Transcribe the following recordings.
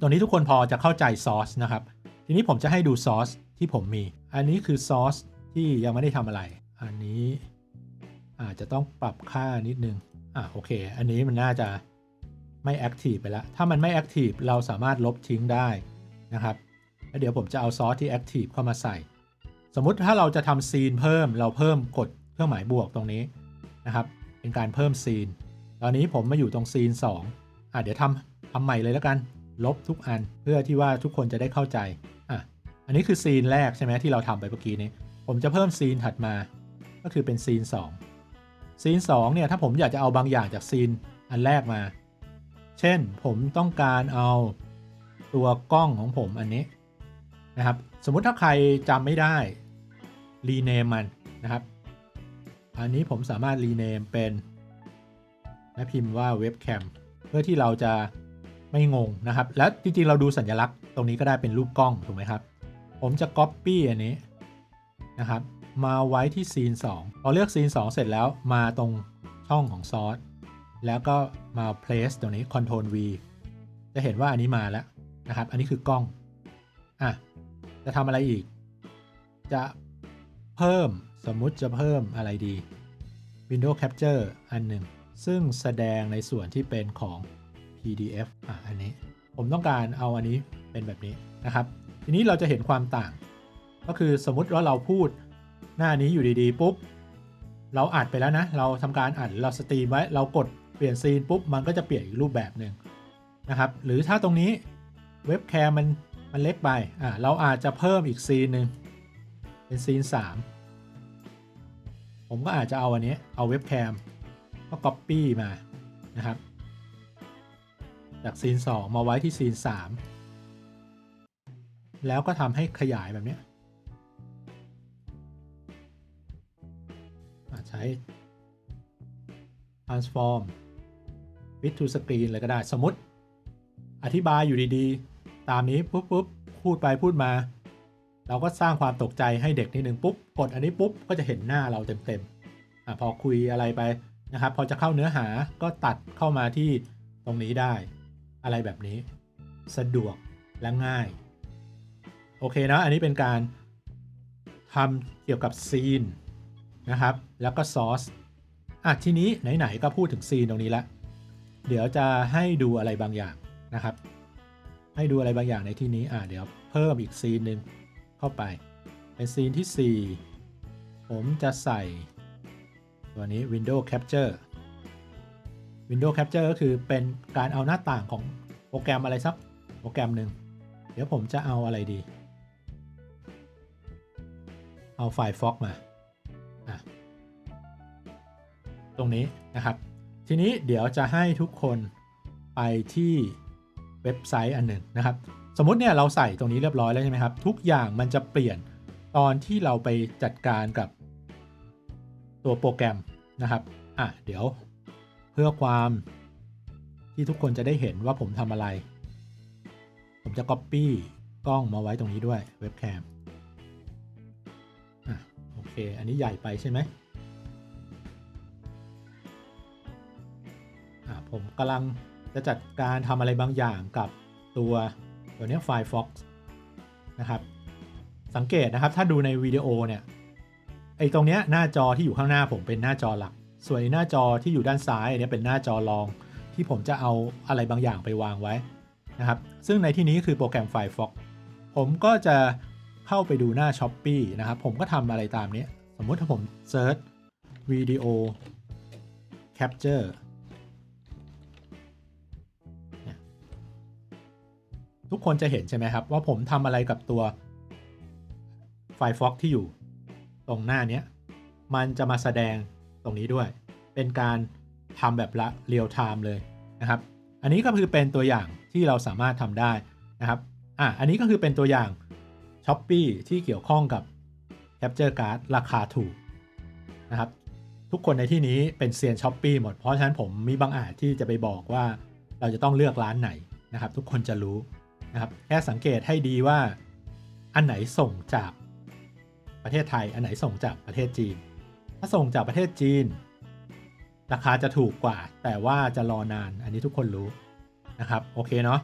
ตัวนี้ทุกคนพอจะเข้าใจซอสนะครับ ทีนี้ผมจะให้ดูซอสที่ผมมี อันนี้คือซอสที่ยังไม่ได้ทำอะไร อันนี้อาจจะต้องปรับค่านิดนึง อะโอเค อันนี้มันน่าจะไม่แอคทีฟไปแล้ว ถ้ามันไม่แอคทีฟเราสามารถลบทิ้งได้นะครับ แล้วเดี๋ยวผมจะเอาซอสที่แอคทีฟเข้ามาใส่ สมมุติถ้าเราจะทำซีนเพิ่ม เราเพิ่มกดเครื่องหมายบวกตรงนี้นะครับ เป็นการเพิ่มซีน ตอนนี้ผมมาอยู่ตรงซีน2อะเดี๋ยวทำทำใหม่เลยแล้วกัน ลบทุกอันเพื่อที่ว่าทุกคนจะได้เข้าใจอะอันนี้คือซีนแรกใช่ไหมที่เราทำไปเมื่อกี้นี้ ผมจะเพิ่มซีนถัดมา ก็คือเป็นซีน 2 ซีน2เนี่ยถ้าผมอยากจะเอาบางอย่างจากซีนอันแรกมา เช่นผมต้องการเอาตัวกล้องของผมอันนี้นะครับ สมมุติถ้าใครจำไม่ได้รีเนมมันนะครับ อันนี้ผมสามารถรีเนมเป็นและพิมพ์ว่าเว็บแคมเพื่อที่เราจะ ไม่งงนะครับ และจริงๆเราดูสัญลักษณ์ตรงนี้ก็ได้เป็นรูปกล้องถูกไหมครับ ผมจะ Copy อันนี้นะครับ มาไว้ที่ซีน2พอเลือกซีน2 เสร็จแล้วมาตรงช่องของซอสแล้วก็มา place ตรงนี้ Ctrl V จะเห็นว่าอันนี้มาแล้วนะครับ อันนี้คือกล้องอะจะทำอะไรอีก จะเพิ่มสมมุติจะเพิ่มอะไรดี Window Capture อันหนึ่งซึ่งแสดงในส่วนที่เป็นของ PDF อะอันนี้ ผมต้องการเอาอันนี้เป็นแบบนี้นะครับ ทีนี้เราจะเห็นความต่าง ก็คือสมมุติว่าเราพูดหน้านี้อยู่ดีๆ ปุ๊บ เราอัดไปแล้วนะ เราทำการอัดเราสตรีมไว้เรากดเปลี่ยนซีนปุ๊บ มันก็จะเปลี่ยนอีกรูปแบบหนึ่งนะครับ หรือถ้าตรงนี้เว็บแคมมันมันเล็กไปอ่าเราอาจจะเพิ่มอีกซีนหนึ่งเป็นซีน 3 ผมก็อาจจะเอาอันนี้เอาเว็บแคมก็ Copy มานะครับ จากซีน 2 มาไว้ที่ซีน 3 แล้วก็ทำให้ขยายแบบนี้ใช้ transform with to screen เลยก็ได้สมมติ อธิบายอยู่ดีๆ ตามนี้ปุ๊บปุ๊บพูดไปพูดมา เราก็สร้างความตกใจให้เด็กนิดนึงปุ๊บ กดอันนี้ปุ๊บ ก็จะเห็นหน้าเราเต็มๆอพอคุยอะไรไปนะครับ พอจะเข้าเนื้อหาก็ตัดเข้ามาที่ตรงนี้ได้ อะไรแบบนี้ สะดวกและง่าย โอเคนะอันนี้เป็นการทำเกี่ยวกับซีนนะครับ แล้วก็ซอสอะทีนี้ไหนๆก็พูดถึงซีนตรงนี้ล้วเดี๋ยวจะให้ดูอะไรบางอย่างนะครับ ให้ดูอะไรบางอย่างในที่นี้อะเดี๋ยวเพิ่มอีกซีนหนึ่งเข้าไป เป็นซีนที่ 4 ผมจะใส่ ตัวนี้ Window Capture Window Capture ก็คือเป็นการเอาหน้าต่างของโปรแกรมอะไรสักโปรแกรมหนึ่ง เดี๋ยวผมจะเอาอะไรดี เอาไฟล์ Fox มาตรงนี้นะครับ ทีนี้เดี๋ยวจะให้ทุกคนไปที่เว็บไซต์อันหนึ่งนะครับ สมมติเนี่ยเราใส่ตรงนี้เรียบร้อยแล้วใช่ไหมครับ ทุกอย่างมันจะเปลี่ยนตอนที่เราไปจัดการกับตัวโปรแกรมนะครับ อะ เดี๋ยว เพื่อความที่ทุกคนจะได้เห็นว่าผมทำอะไร ผมจะ Copy กล้องมาไว้ตรงนี้ด้วยเว็บแคมโอเค อันนี้ใหญ่ไปใช่ไหมผมกำลังจะจัดการทำอะไรบางอย่างกับตัวตัวนี้ไฟล์ Fox นะครับ สังเกตนะครับถ้าดูในวิดีโอเนี่ยไอ้ตรงเนี้ยหน้าจอที่อยู่ข้างหน้าผมเป็นหน้าจอหลัก ส่วนหน้าจอที่อยู่ด้านซ้ายอันนี้เป็นหน้าจอรอง ที่ผมจะเอาอะไรบางอย่างไปวางไว้นะครับ ซึ่งในที่นี้คือโปรแกรมไฟล์ Fox ผมก็จะเข้าไปดูหน้า s h อ p e e นะครับ ผมก็ทำอะไรตามนี้ สมมุติถ้าผมเซิร์ชวิดีโอ capture ทุกคนจะเห็นใช่ไหมครับ ว่าผมทำอะไรกับตัวไฟล์ Fox ที่อยู่ตรงหน้านี้มันจะมาแสดงตรงนี้ด้วย เป็นการทำแบบละเรียลไทม์เลยนะครับ อันนี้ก็คือเป็นตัวอย่างที่เราสามารถทำได้นะครับอะอันนี้ก็คือเป็นตัวอย่าง s h อ p e e ที่เกี่ยวข้องกับ Capture Card ราคาถูกนะครับ ทุกคนในที่นี้เป็นเซียน s h อ p e e หมด เพราะฉะนั้นผมมีบางอาจที่จะไปบอกว่าเราจะต้องเลือกร้านไหนนะครับ ทุกคนจะรู้นะครับแค่สังเกตให้ดีว่าอันไหนส่งจากประเทศไทย อันไหนส่งจากประเทศจีน ถ้าส่งจากประเทศจีน ราคาจะถูกกว่า แต่ว่าจะรอนาน อันนี้ทุกคนรู้นะครับ โอเคเนาะ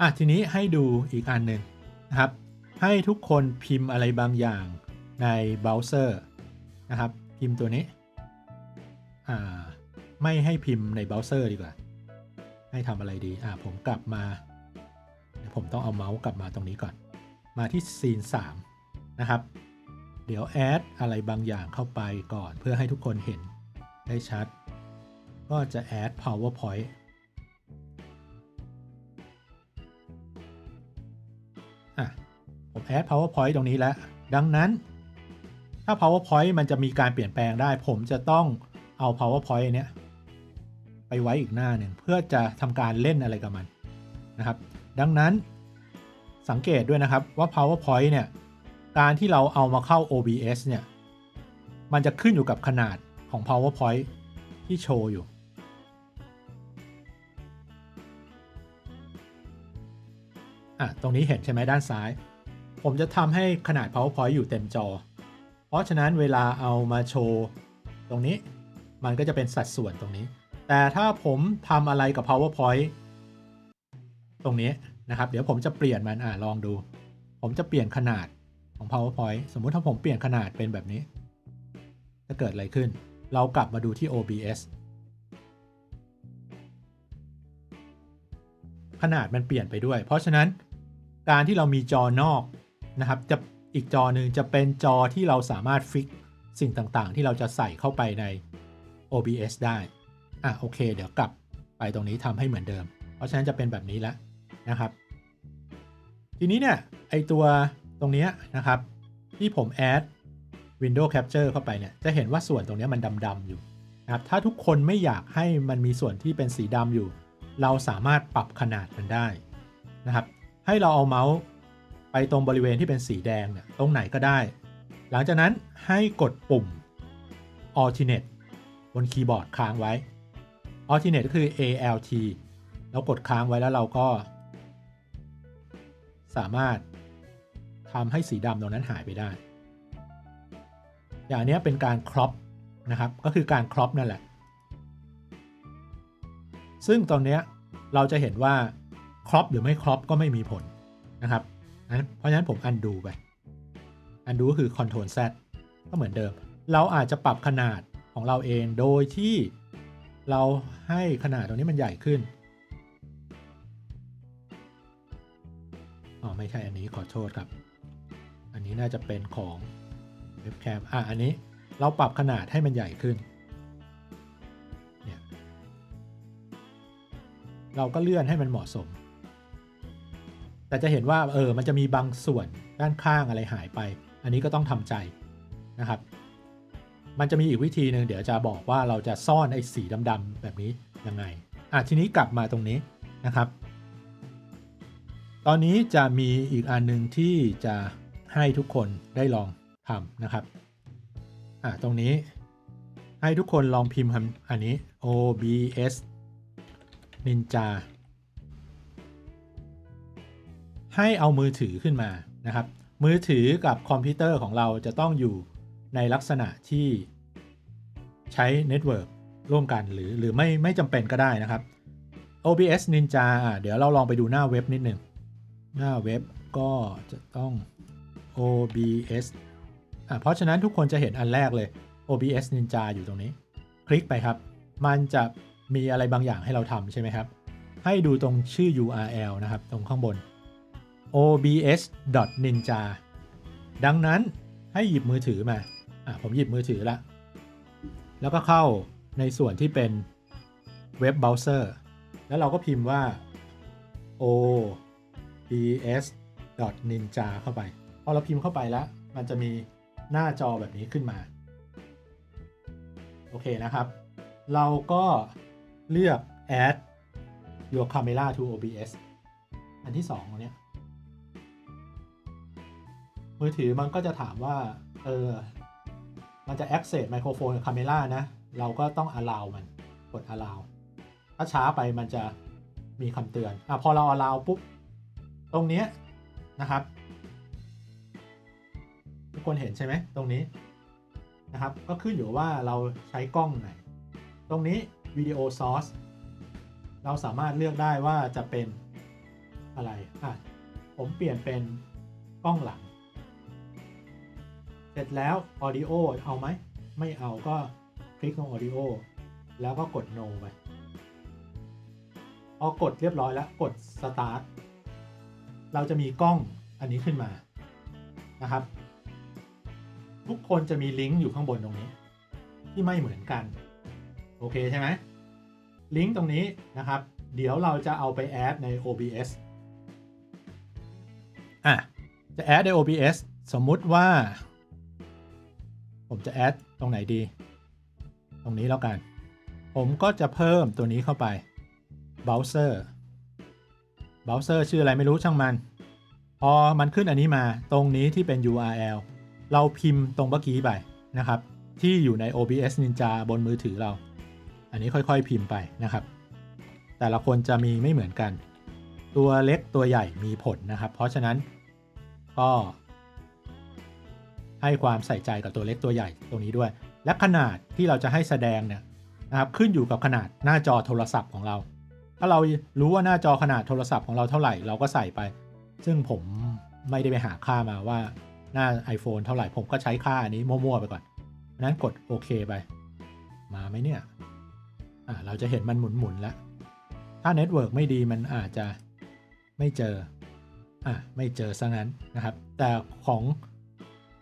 อะทีนี้ให้ดูอีกอันหนึ่งนะครับ ให้ทุกคนพิมพ์อะไรบางอย่างในเบราว์เซอร์นะครับ พิมพ์ตัวนี้อ่าไม่ให้พิมพ์ในเบราว์เซอร์ดีกว่า ให้ทำอะไรดีอ่าผมกลับมาเดี๋ยวผมต้องเอาเมาส์กลับมาตรงนี้ก่อน มาที่ซีน3นะครับ เดี๋ยวแอดอะไรบางอย่างเข้าไปก่อนเพื่อให้ทุกคนเห็นได้ชัด ก็จะแอด PowerPoint อะ ผมแอด PowerPoint ตรงนี้แล้ว ดังนั้น ถ้า PowerPoint มันจะมีการเปลี่ยนแปลงได้ ผมจะต้องเอา PowerPoint เนี้ยไปไว้อีกหน้าหนึ่งเพื่อจะทำการเล่นอะไรกับมันนะครับ ดังนั้นสังเกตด้วยนะครับว่า PowerPoint เนี่ย การที่เราเอามาเข้า OBS เนี่ย มันจะขึ้นอยู่กับขนาดของ PowerPoint ที่โชว์อยู่ อะตรงนี้เห็นใช่ไหมด้านซ้าย ผมจะทำให้ขนาด PowerPoint อยู่เต็มจอ เพราะฉะนั้นเวลาเอามาโชว์ตรงนี้มันก็จะเป็นสัดส่วนตรงนี้ แต่ถ้าผมทำอะไรกับ PowerPoint ตรงนี้นะครับ เดี๋ยวผมจะเปลี่ยนมันอะลองดู ผมจะเปลี่ยนขนาดของ PowerPoint สมมุติถ้าผมเปลี่ยนขนาดเป็นแบบนี้ จะเกิดอะไรขึ้น เรากลับมาดูที่ OBS ขนาดมันเปลี่ยนไปด้วย เพราะฉะนั้น การที่เรามีจอนอกนะครับจะอีกจอหนึ่งจะเป็นจอที่เราสามารถฟิกสิ่งต่างๆ ที่เราจะใส่เข้าไปใน OBS ได้อะโอเค เดี๋ยวกลับไปตรงนี้ทำให้เหมือนเดิม เพราะฉะนั้นจะเป็นแบบนี้แล้วนะครับ ทีนี้เนี่ยไอตัวตรงนี้นะครับ ที่ผมแอด Window Capture เข้าไปเนี่ยจะเห็นว่าส่วนตรงนี้มันดำๆอยู่นะครับถ้าทุกคนไม่อยากให้มันมีส่วนที่เป็นสีดำอยู่ เราสามารถปรับขนาดมันได้นะครับ ให้เราเอาเมาส์ไปตรงบริเวณที่เป็นสีแดงเนี่ยตรงไหนก็ได้ หลังจากนั้นให้กดปุ่ม Alternate บนคีย์บอร์ดค้างไว้ Alternate ก็คือ ALT แล้วกดค้างไว้แล้วเราก็ สามารถทำให้สีดำตรงนั้นหายไปได้ อย่างนี้เป็นการครอปนะครับ ก็คือการครอปนั่นแหละ ซึ่งตอนนี้เราจะเห็นว่า ครอปหรือไม่ครอปก็ไม่มีผลนะครับเพราะฉะนั้นผมอันดูไป อันดูก็คือ Ctrl Z ก็เหมือนเดิม เราอาจจะปรับขนาดของเราเองโดยที่เราให้ขนาดตรงนี้มันใหญ่ขึ้น อ๋อ ไม่ใช่อันนี้ขอโทษครับ อันนี้น่าจะเป็นของเว็บแคมอะ อันนี้เราปรับขนาดให้มันใหญ่ขึ้น เนี่ย เราก็เลื่อนให้มันเหมาะสม แต่จะเห็นว่าเออมันจะมีบางส่วนด้านข้างอะไรหายไป อันนี้ก็ต้องทำใจนะครับ มันจะมีอีกวิธีหนึ่งเดี๋ยวจะบอกว่าเราจะซ่อนไอ้สีดำๆแบบนี้ยังไงอะทีนี้กลับมาตรงนี้นะครับ ตอนนี้จะมีอีกอันหนึ่งที่จะให้ทุกคนได้ลองทำนะครับอะตรงนี้ให้ทุกคนลองพิมพ์คำอันนี้ OBS Ninja ให้เอามือถือขึ้นมานะครับ มือถือกับคอมพิวเตอร์ของเราจะต้องอยู่ในลักษณะที่ใช้เน็ตเวิร์กร่วมกันหรือหรือไม่ไม่จำเป็นก็ได้นะครับ OBS Ninja อะเดี๋ยวเราลองไปดูหน้าเว็บนิดหนึ่งหน้าเว็บก็จะต้อง OBS อะเพราะฉะนั้นทุกคนจะเห็นอันแรกเลย OBS Ninja อยู่ตรงนี้ คลิกไปครับ มันจะมีอะไรบางอย่างให้เราทำใช่ไหมครับ ให้ดูตรงชื่อ URL นะครับ ตรงข้างบน obs.ninja ดังนั้นให้หยิบมือถือมา อะผมหยิบมือถือละ แล้วก็เข้าในส่วนที่เป็นเว็บเบราว์เซอร์ แล้วเราก็พิมพ์ว่า o bs.ninja เข้าไป พอเราพิมพ์เข้าไปแล้ว มันจะมีหน้าจอแบบนี้ขึ้นมา โอเคนะครับ เราก็เลือก add your camera to OBS อันที่2ตรงเนี้ย มือถือมันก็จะถามว่า เออ มันจะ access ไมโครโฟนกับ camera นะ เราก็ต้อง allow มัน กด allow ถ้าช้าไปมันจะมีคำเตือน อะ พอเรา allow ปุ๊บ ตรงเนี้ยนะครับ ทุกคนเห็นใช่ไหม ตรงนี้นะครับ ก็ขึ้นอยู่ว่าเราใช้กล้องไหน ตรงนี้วิดีโอซอร์สเราสามารถเลือกได้ว่าจะเป็นอะไร อะ ผมเปลี่ยนเป็นกล้องหลัง เสร็จแล้ว Audio เอาไหม ไม่เอาก็คลิกตรง Audio แล้วก็กด No ไปพอกดเรียบร้อยแล้วกด Start เราจะมีกล้องอันนี้ขึ้นมานะครับ ทุกคนจะมีลิงก์อยู่ข้างบนตรงนี้ ที่ไม่เหมือนกัน โอเคใช่ไหมลิงก์ตรงนี้นะครับ เดี๋ยวเราจะเอาไปแอดใน OBS อะ จะแอดใน OBS สมมุติว่า ผมจะแอดตรงไหนดี ตรงนี้แล้วกัน ผมก็จะเพิ่มตัวนี้เข้าไป browser browser ชื่ออะไรไม่รู้ช่างมัน พอมันขึ้นอันนี้มาตรงนี้ที่เป็น URL เราพิมพ์ตรงเมื่อกี้ไปนะครับ ที่อยู่ใน OBS Ninja บนมือถือเรา อันนี้ค่อยๆพิมพ์ไปนะครับ แต่ละคนจะมีไม่เหมือนกัน ตัวเล็กตัวใหญ่มีผลนะครับ เพราะฉะนั้นก็ ให้ความใส่ใจกับตัวเล็กตัวใหญ่ตรงนี้ด้วย และขนาดที่เราจะให้แสดงเนี่ยนะครับขึ้นอยู่กับขนาดหน้าจอโทรศัพท์ของเรา ถ้าเรารู้ว่าหน้าจอขนาดโทรศัพท์ของเราเท่าไหร่เราก็ใส่ไป ซึ่งผมไม่ได้ไปหาค่ามาว่าหน้า iPhone เท่าไหร่ผมก็ใช้ค่าอันนี้มั่วๆไปก่อนนั้นกดโอเคไป มาไหมเนี่ยอ่าเราจะเห็นมันหมุนๆแล้ว ถ้าเน็ตเวิร์กไม่ดีมันอาจจะไม่เจออ่าไม่เจอซะงั้นนะครับ แต่ของ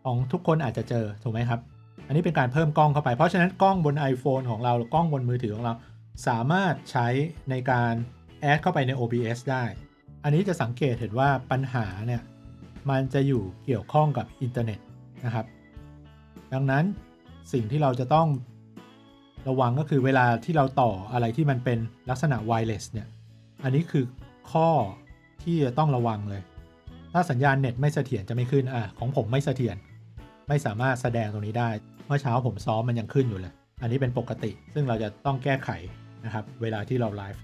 ของทุกคนอาจจะเจอถูกไหมครับ อันนี้เป็นการเพิ่มกล้องเข้าไป เพราะฉะนั้นกล้องบน iPhone ของเราหรือกล้องบนมือถือของเรา สามารถใช้ในการแอดเข้าไปใน OBS ได้ อันนี้จะสังเกตเห็นว่าปัญหาเนี่ยมันจะอยู่เกี่ยวข้องกับอินเทอร์เน็ตนะครับ ดังนั้นสิ่งที่เราจะต้องระวังก็คือเวลาที่เราต่ออะไรที่มันเป็นลักษณะไวเลสเนี่ย อันนี้คือข้อที่จะต้องระวังเลย ถ้าสัญญาณเน็ตไม่เสถียรจะไม่ขึ้น อะของผมไม่เสถียร ไม่สามารถแสดงตรงนี้ได้ เมื่อเช้าผมซ้อมมันยังขึ้นอยู่เลย อันนี้เป็นปกติ ซึ่งเราจะต้องแก้ไขนะครับ เวลาที่เราไลฟ์